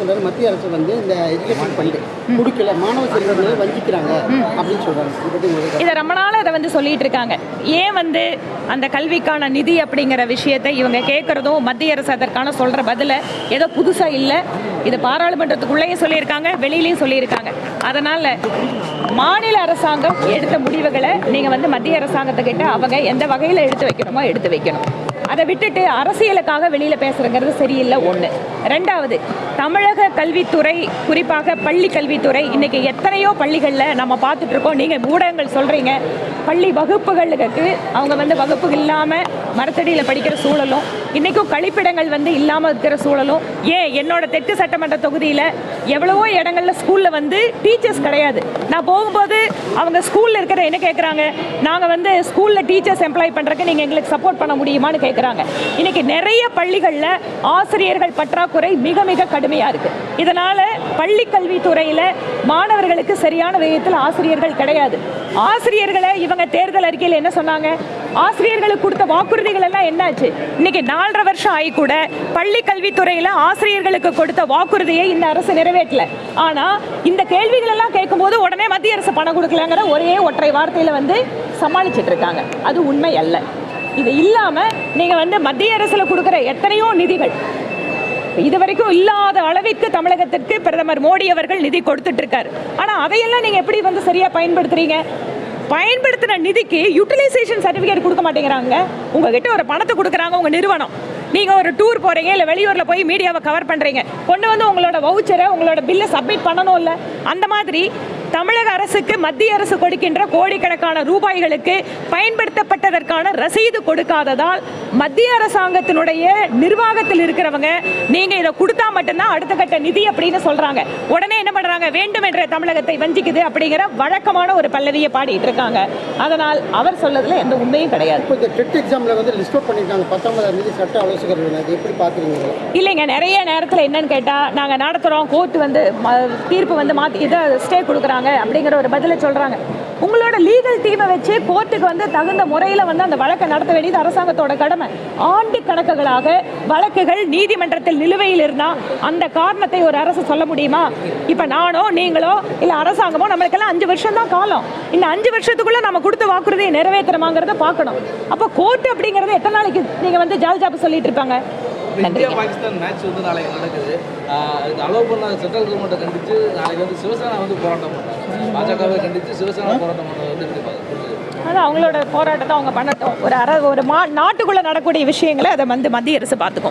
சொல்றாரு மத்திய அரசு வந்து இந்த எஜுகேஷன் ஃபண்டு கொடுக்கல மாணவ செல்வங்களை வஞ்சிக்கிறாங்க அப்படின்னு சொல்றாங்க. இதை இதை ரொம்ப நாள் அதை வந்து சொல்லிட்டு இருக்காங்க. ஏன் வந்து அந்த கல்விக்கான நிதி அப்படிங்கிற விஷயத்தை இவங்க கேட்குறதும் மத்திய அரசு அதற்கான சொல்கிற பதில ஏதோ புதுசாக இல்லை. இது பாராளுமன்றத்துக்குள்ளேயும் சொல்லியிருக்காங்க வெளியிலையும் சொல்லியிருக்காங்க. அதனால் மாநில அரசாங்கம் எடுத்த முடிவுகளை நீங்கள் வந்து மத்திய அரசாங்கத்துக்கிட்ட அவங்க எந்த வகையில் எடுத்து வைக்கணுமோ எடுத்து வைக்கணும். அதை விட்டுட்டு அரசியலுக்காக வெளியில் பேசுகிறங்கிறது சரியில்லை ஒன்று ரெண்டாவது தமிழக கல்வித்துறை குறிப்பாக பள்ளி கல்வித்துறை இன்றைக்கி எத்தனையோ பள்ளிகளில் நம்ம பார்த்துட்ருக்கோம் நீங்கள் ஊடகங்கள் சொல்கிறீங்க பள்ளி வகுப்புகளுக்கு அவங்க வந்து வகுப்பு இல்லாமல் மரத்தடியில் படிக்கிற சூழலும் இன்றைக்கும் கழிப்பிடங்கள் வந்து இல்லாமல் இருக்கிற சூழலும் ஏன் என்னோட தெற்கு சட்டமன்ற தொகுதியில் எவ்வளவோ இடங்களில் ஸ்கூலில் வந்து டீச்சர்ஸ் கிடையாது. நான் போகும்போது அவங்க ஸ்கூலில் இருக்கிற என்ன கேட்குறாங்க நாங்கள் வந்து ஸ்கூலில் டீச்சர்ஸ் எம்ப்ளாய் பண்ணுறதுக்கு நீங்கள் எங்களுக்கு சப்போர்ட் பண்ண முடியுமான்னு கேட்குறாங்க இன்னைக்கு நிறைய பள்ளிகளில் ஆசிரியர்கள் பற்றாக்குறை மிக மிக கடுமையாக இருக்குது இதனால் பள்ளி கல்வித்துறையில் மாணவர்களுக்கு சரியான விதத்தில் ஆசிரியர்கள் கிடையாது. ஆசிரியர்களை இவங்க தேர்தல் அறிக்கையில் என்ன சொன்னாங்க? ஆசிரியர்களுக்கு கொடுத்த வாக்குறுதிகள் எல்லாம் என்னாச்சு? இன்னைக்கு நாலரை வருஷம் ஆகி கூட பள்ளி கல்வித்துறையில் ஆசிரியர்களுக்கு கொடுத்த வாக்குறுதியை இந்த அரசு நிறைவேற்றல. ஆனால் இந்த கேள்விகள் எல்லாம் கேட்கும்போது உடனே மத்திய அரசு பணம் கொடுக்கலங்கிற ஒரே ஒற்றை வார்த்தையில் வந்து சமாளிச்சிட்டு இருக்காங்க. அது உண்மை அல்ல. இது இல்லாமல் நீங்கள் வந்து மத்திய அரசில் கொடுக்குற எத்தனையோ நிதிகள் இது வரைக்கும் இல்லாத அளவிற்கு தமிழகத்திற்கு பிரதமர் மோடி அவர்கள் நிதி கொடுத்துட்டு இருக்காரு ஆனால் அதையெல்லாம் நீங்கள் எப்படி வந்து சரியாக பயன்படுத்துறீங்க? பயன்படுத்தின நிதிக்கு யூட்டிலைசேஷன் சர்டிஃபிகேட் கொடுக்க மாட்டேங்கிறாங்க. உங்ககிட்ட ஒரு பணத்தை கொடுக்குறாங்க உங்கள் நிறுவனம். நீங்கள் ஒரு டூர் போகிறீங்க இல்லை வெளியூரில் போய் மீடியாவை கவர் பண்ணுறீங்க கொண்டு வந்து உங்களோட வவுச்சரை உங்களோட பில்லை சப்மிட் பண்ணணும் இல்லை அந்த மாதிரி தமிழக அரசுக்கு மத்திய அரசு கொடுக்கின்ற கோடிக்கணக்கான ரூபாய்களுக்கு பயன்படுத்தப்பட்டதற்கான ரசீது கொடுக்காததால் மத்திய அரசாங்கத்தினுடைய நிர்வாகத்தில் இருக்கிறவங்க நீங்க இதை கொடுத்தா மட்டும்தான் அடுத்த கட்ட நிதி அப்படின்னு சொல்றாங்க. உடனே என்ன பண்றாங்க? வேண்டும் என்ற தமிழகத்தை வஞ்சிக்குது அப்படிங்கிற வழக்கமான ஒரு பல்லவியை பாடிட்டு இருக்காங்க. அதனால் அவர் சொல்லதுல எந்த உண்மையும் கிடையாது. இப்போ டெட் எக்ஸாமில் வந்து லிஸ்ட் அவுட் பண்ணியிருக்காங்க. பத்தொன்பதாம் தேதி சட்ட ஆலோசகர் எப்படி பார்க்குறீங்க இல்லைங்க நிறைய நேரத்தில் என்னன்னு கேட்டால் நாங்கள் நடத்துகிறோம் கோர்ட் வந்து தீர்ப்பு வந்து மாற்றி இதை ஸ்டே கொடுக்குறாங்க. அப்படிங்கிற ஒரு பதிலை சொல்கிறாங்க உங்களோட லீகல் டீமை வச்சு கோர்ட்டுக்கு வந்து தகுந்த முறையில் வந்து அந்த வழக்கை நடத்த வேண்டியது அரசாங்கத்தோட கடமை. ஆண்டு கணக்குகளாக வழக்குகள் நீதிமன்றத்தில் நிலுவையில் இருந்தால் அந்த காரணத்தை ஒரு அரசு சொல்ல முடியுமா? இப்போ நானோ நீங்களோ இல்லை அரசாங்கமோ நம்மளுக்கெல்லாம் அஞ்சு வருஷம் தான் காலம். இந்த அஞ்சு வருஷத்துக்குள்ளே நம்ம கொடுத்த வாக்குறுதியை நிறைவேற்றுறமாங்கிறத பார்க்கணும். அப்போ கோர்ட் அப்படிங்கிறது எத்தனை நாளைக்கு நீங்கள் வந்து ஜால் ஜாப்பு சொல்லிட்டு இருப்பாங்க? நன்றி. இந்தியா பாகிஸ்தான் மேட்ச் வந்து நாளைக்கு நடக்குது. அதுக்கு அலோவ் பண்ண சென்ட்ரல் கவர்மெண்ட்டை கண்டித்து நாளைக்கு வந்து சிவசேனா வந்து போராட்டம் பண்ணுறாங்க பாஜகவை கண்டித்து சிவசேனா போராட்டம் பண்ணது வந்து அது அவங்களோட போராட்டத்தை அவங்க பண்ணட்டும். ஒரு அர ஒரு மா நாட்டுக்குள்ள நடக்கக்கூடிய விஷயங்களை அதை வந்து மத்திய அரசு பார்த்துக்கும்.